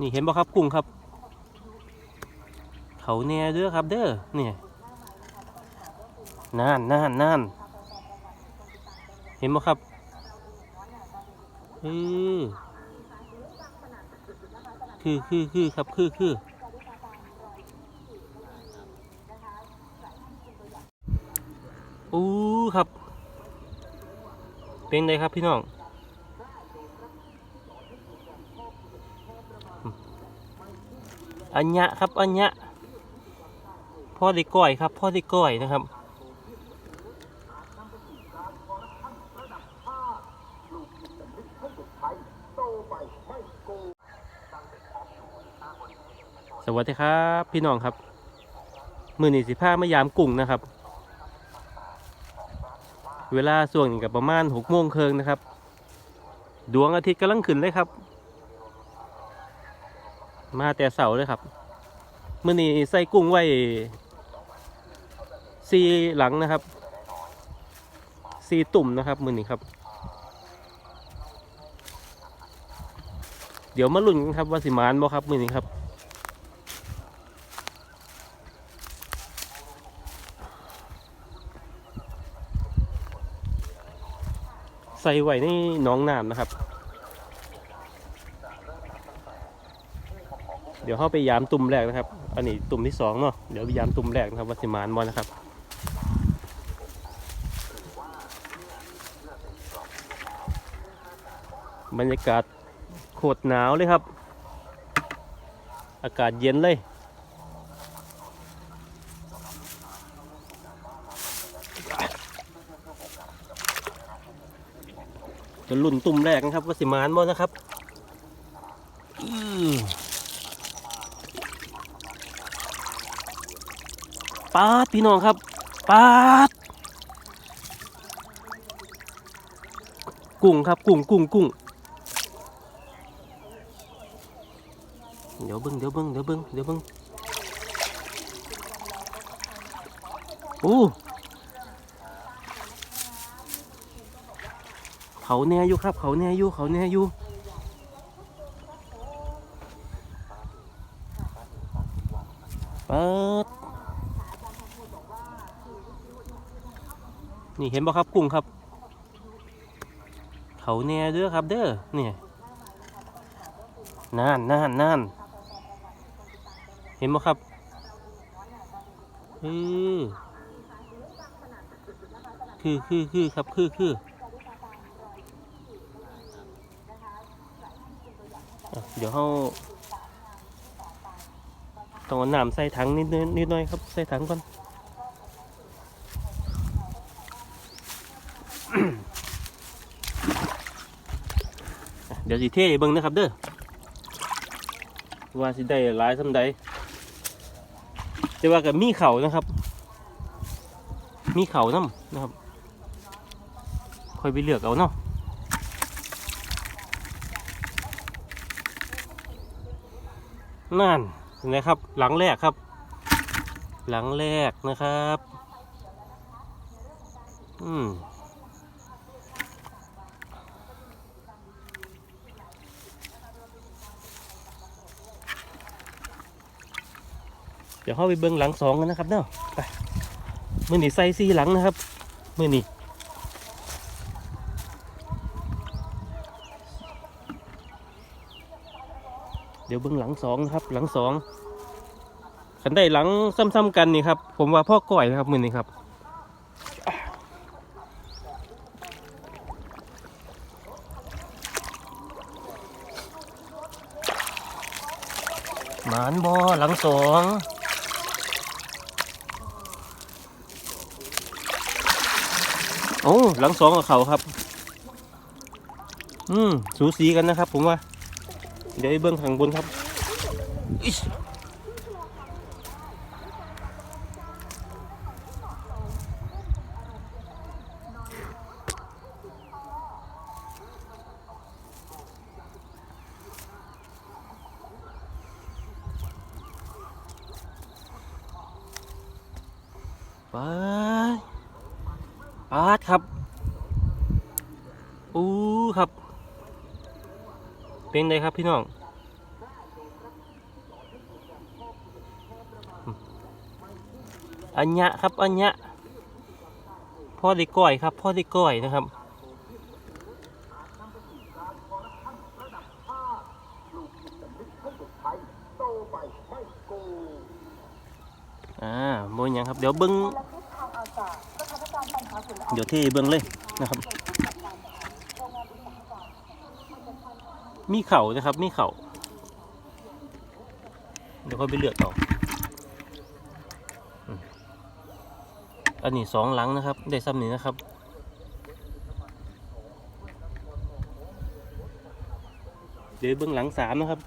นี่เห็นบ่ครับกุ้งครับ เขาแน่เด้อครับ เด้อเนี่ยนานนานนานเห็นบ่ครับเออคือคือคือครับคือคืออู้ครับ เป็นไงครับพี่น้อง อัญญะครับอัญญะพ่อได้ก้อยครับพ่อได้ก้อยนะครับสวัสดีครับ พี่น้องครับ มือหนีสิผ้ามายามกุ้งนะครับ เวลาส่วงนี้กับประมาณหกโมงเคิงนะครับ ดวงอาทิตย์กำลังขึ้นเลยครับ มาแต่เสาเลยครับมื่อนี้ใส่กุ้งไว้ซีหลังนะครับซีตุ่มนะครับมือนี้ครับ เดี๋ยวมาลุ้นกันครับว่าสิมานบ่ครับมือนี้ครับใส่ไว้ในหน้องน้ำนะครับ เดี๋ยวเข้าไปยามตุ่มแรกนะครับ อันนี้ตุ่มที่สองเนาะ เดี๋ยวไปยามตุ่มแรกนะครับวัสิมานบอลนะครับบรรยากาศโคตรหนาวเลยครับ อากาศเย็นเลย จะลุ่นตุ่มแรกนะครับวัสิมานบอลนะครับ ปาดพี่น้องครับปาดกุ้งครับกุ้งกุ้งกุ้งเดี๋ยวเบิ้งเดี๋ยวเบิ้งเดี๋ยวเบิ้งเดี๋ยวเบิ้งโอ้เขาแน่อยู่ครับ เขาแน่อยู่เขาแน่อยู่ปาด นี่เห็นบ่ครับกุ้งครับ เขาแน่เด้อครับ เด้อเนี่ยนานนานนานเห็นบ่ครับเออคือคือคือครับคือคือเดี๋ยวเราต้องน้ำใส่ถังนิดนิดนิดหน่อยครับ ใส่ถังก่อน ยวสิเทให้เบิ่งนะครับเด้อว่าสิได้หลายสำใดแต่ว่ากับมีเข่านะครับ มีเข่าน้ำนะครับค่อยไปเลือกเอาเนาะนั่นเห็นไหมครับ หลังแรกครับ หลังแรกนะครับ อืม ดี๋ยวเข้าไปเบิ้งหลังสองกันนะครับเนาะไปมือนี่ใส่ซีหลังนะครับมือนี่เดี๋ยวเบิ้งหลังสองนะครับ หลังสองขันได้หลังซ้ำๆกันนี่ครับ ผมว่าพ่อก่อยนะครับมือนี่ครับหมานบอหลังสอง โอ้หลังสองกับเขาครับ อืมสูสีกันนะครับ ผมว่า เดี๋ยวไอ้เบื้องข้างบนครับไป ปาร์ตครับอู้ครับ เป็นไงครับพี่น้องอัญญะครับอัญญะพ่อได้ก้อยครับพ่อได้ก้อยนะครับอ่าโมยังครับ เดี๋ยวบึ้ง เดี๋ยวเทเบิ้องเลยนะครับ มีเข่านะครับ มีเข่าเดี๋ยวค่อยไปเลือกเอาอืมอันนี้สองหลังนะครับ ได้ซ้ำนี้นะครับเดี๋ยวเบื้องหลังสามนะครับ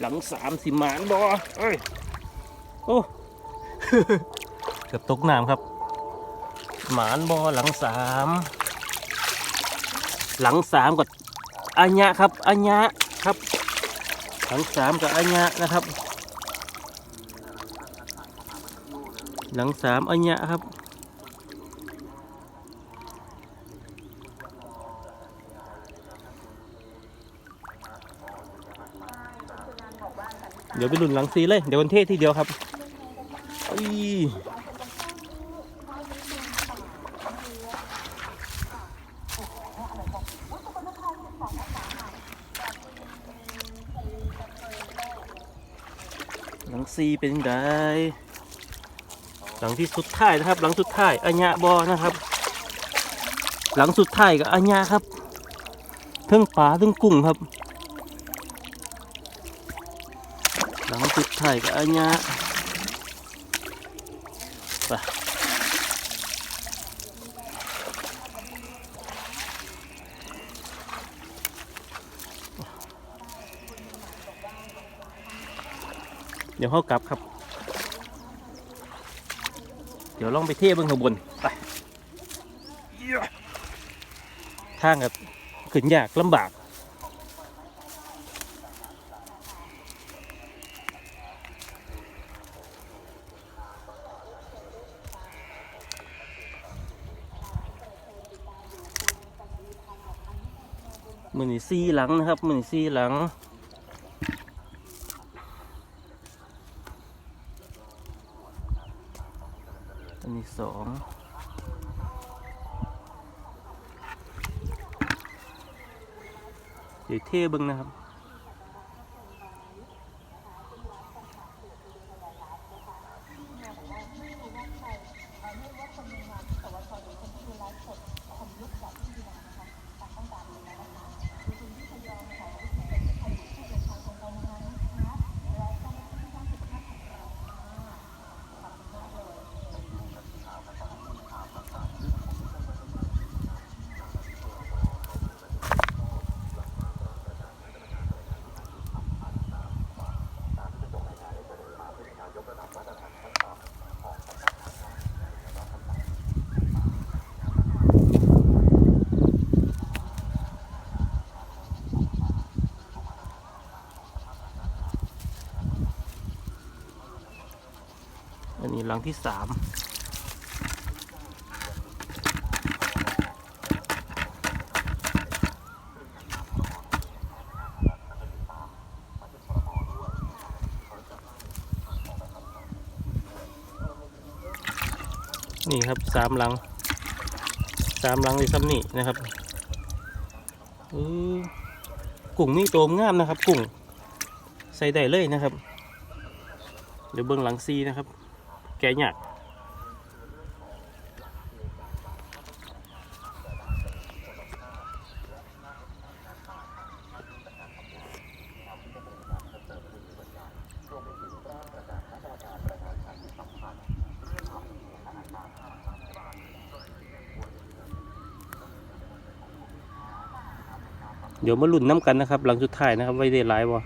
หลังสามสิหมานบอเอ้ยโอ้เกือบตกน้ำครับ หมานบอหลังสามหลังสามกับอัญญะครับอัญญะครับ หลังสามกับอัญญะนะครับ หลังสามอัญญะครับ ดี๋ยวไปรุ่นหลังซีเลย เดี๋ยววันเทศทีเดียวครับอุ้ยหลังซีเป็นไงหลังที่สุดท้ายนะครับ หลังสุดท้ายอัญญะบอนะครับ หลังสุดท้ายกับอัญญะครับเทั้งปลาเทั้งกุ้งครับ หลังสุดท้ายกับอัญญะไปเดี๋ยวเขากลับครับ เดี๋ยวลองไปเที่ยวเบื้องข้างบน ไปทางกับขึ้นยากลำบาก มือนี่ซีหลังนะครับ มือนี่ซีหลัง อันนี้สองเดี๋ยวเท่บึ้งนะครับ ที่สามนี่ครับสามหลังสามหลังในซ้ำนี่นะครับกุ้งนี่โตงามนะครับ กุ้งใส่ได้เลยนะครับ เดี๋ยวเบื้องหลังซีนะครับ กะหยักเดี๋ยวมาลุ้นน้ำกันนะครับหลังสุดท้ายนะครับไว้ได้หลายบ่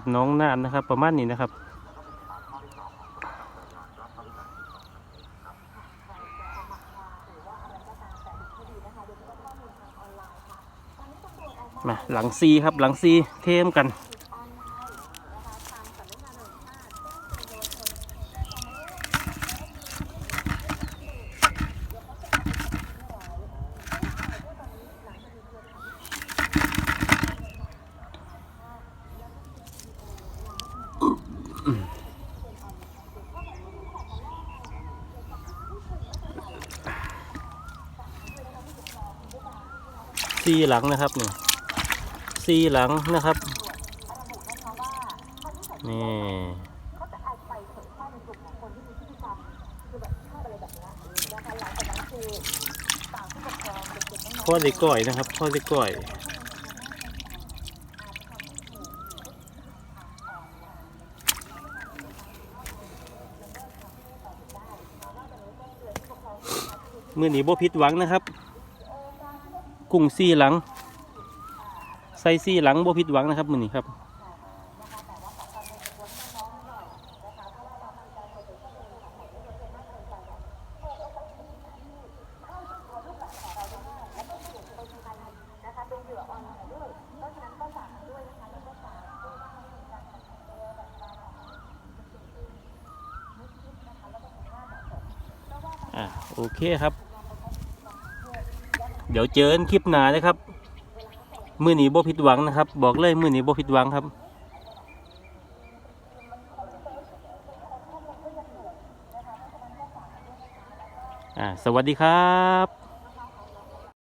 ดน้องน่านนะครับ ประมาณนี้นะครับ มาหลังซีครับหลังซีเทมกัน ซีหลังนะครับนี่ซีหลังนะครับนี่ข้อได้ก่อยนะครับข้อได้ก่อยมือหนีโบ่ผิดหวังนะครับ กุ้งซีหลัง ใส่ซีหลังบ่ผิดหวังนะครับมือนี้ครับอะโอเคครับ เดี๋ยวเจอกันคลิปหน้านะครับ มือหนีโบผิดหวังนะครับ บอกเลยมือหนีโบผิดหวังครับอ่าสวัสดีครับ